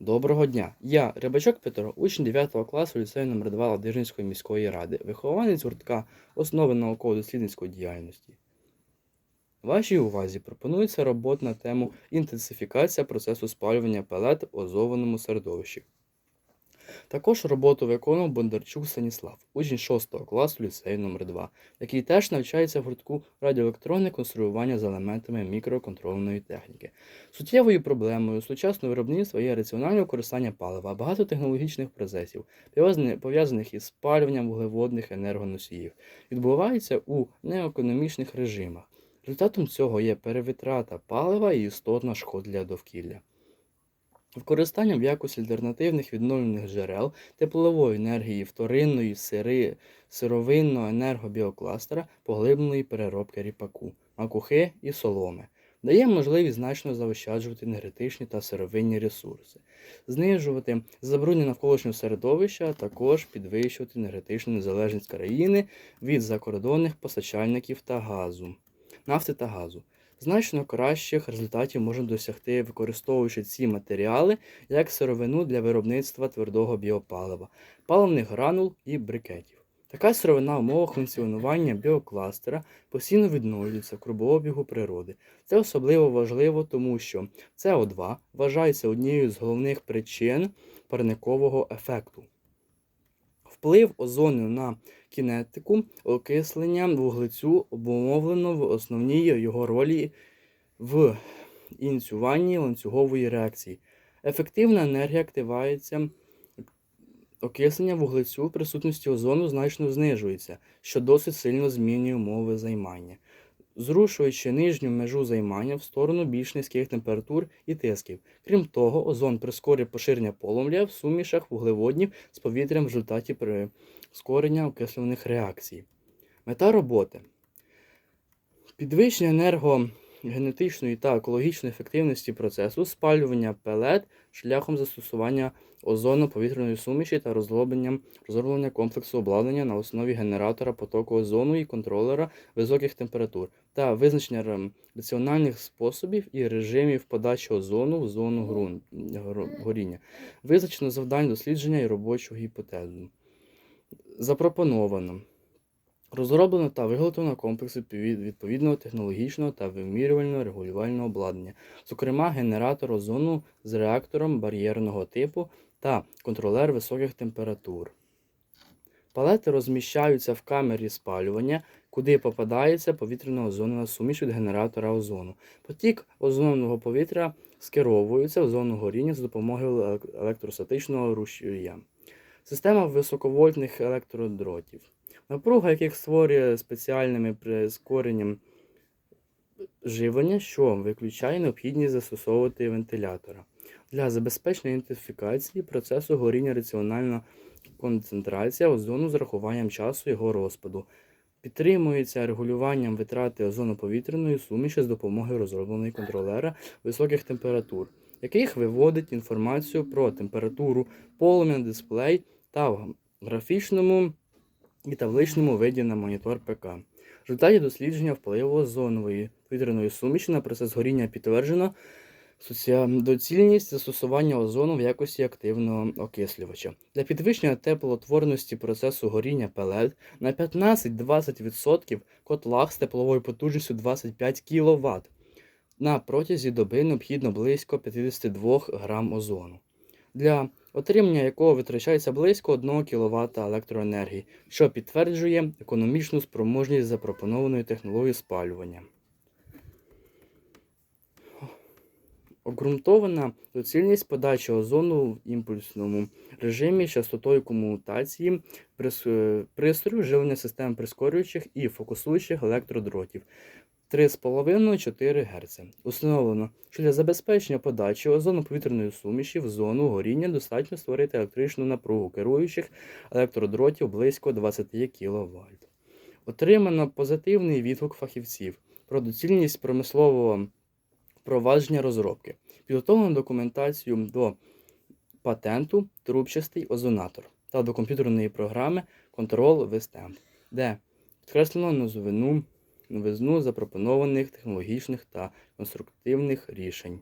Доброго дня! Я Рибачок Петро, учень 9 класу ліцею номер 2 Ладижинської міської ради, вихованець гуртка основи науково-дослідницької діяльності. Вашій увазі пропонується робота на тему інтенсифікація процесу спалювання пелет в озованому середовищі. Також роботу виконував Бондарчук Станіслав, учень 6 класу ліцею номер 2 який теж навчається в гуртку радіоелектронне конструювання з елементами мікроконтрольної техніки. Суттєвою проблемою сучасного виробництва є раціональне використання палива, багатотехнологічних процесів, пов'язаних із спалюванням вуглеводних енергоносіїв, відбувається у неекономічних режимах. Результатом цього є перевитрата палива і істотна шкода для довкілля. Використання в якості альтернативних відновлених джерел теплової енергії вторинної сири, сировинного енергобіокластера поглибленої переробки ріпаку, макухи і соломи дає можливість значно заощаджувати енергетичні та сировинні ресурси, знижувати забруднення навколишнього середовища, а також підвищувати енергетичну незалежність країни від закордонних постачальників та газу, нафти та газу. Значно кращих результатів можна досягти, використовуючи ці матеріали як сировину для виробництва твердого біопалива, паливних гранул і брикетів. Така сировина в умовах функціонування біокластера постійно відновлюється в кругообігу природи. Це особливо важливо, тому що СО2 вважається однією з головних причин парникового ефекту. Вплив озону на кінетику окислення вуглецю обумовлено в основній його ролі в ініціюванні ланцюгової реакції. Ефективна енергія активається окислення вуглецю в присутності озону значно знижується, що досить сильно змінює умови займання, зрушуючи нижню межу займання в сторону більш низьких температур і тисків. Крім того, озон прискорює поширення полум'я в сумішах вуглеводнів з повітрям в результаті прискорення окислюваних реакцій. Мета роботи підвищення енергогенетичної та екологічної ефективності процесу спалювання пелет шляхом застосування озону повітряної суміші та розроблення комплексу обладнання на основі генератора потоку озону і контролера високих температур та визначення раціональних способів і режимів подачі озону в зону гро- горіння. Визначено завдань дослідження і робочу гіпотезу. Запропоновано. Розроблено та виготовлено комплекс відповідного технологічного та вимірювального регулювального обладнання, зокрема генератор озону з реактором бар'єрного типу та контролер високих температур. Палети розміщаються в камері спалювання, куди попадається повітряна озонова суміш від генератора озону. Потік озонового повітря скеровується в зону горіння за допомогою електростатичного рушія. Система високовольтних електродротів напруга яких створює спеціальними прискоренням живлення, що виключає необхідність застосовувати вентилятора. Для забезпечення ідентифікації процесу горіння раціональна концентрація озону з рахуванням часу його розпаду. Підтримується регулюванням витрати озоноповітряної суміші з допомогою розробленої контролера високих температур, яких виводить інформацію про температуру полум'я дисплей та в графічному і табличному виді на монітор ПК. В результаті дослідження впливу озонової повітряної суміші на процес горіння підтверджено доцільність застосування озону в якості активного окислювача. Для підвищення теплоутворності процесу горіння пелет на 15-20% в котлах з тепловою потужністю 25 кВт. На протязі доби необхідно близько 52 грам озону. Для отримання якого витрачається близько 1 кВт електроенергії, що підтверджує економічну спроможність запропонованої технології спалювання. Обґрунтована доцільність подачі озону в імпульсному режимі частотою комутації пристрою живлення систем прискорюючих і фокусуючих електродротів 3,5-4 Гц. Установлено, що для забезпечення подачі озону повітряної суміші в зону горіння достатньо створити електричну напругу керуючих електродротів близько 20 кВт. Отримано позитивний відгук фахівців про доцільність промислового впровадження розробки. Підготовлено документацію до патенту трубчастий озонатор та до комп'ютерної програми Control Westemp, де підкреслено новизну, новизну запропонованих технологічних та конструктивних рішень.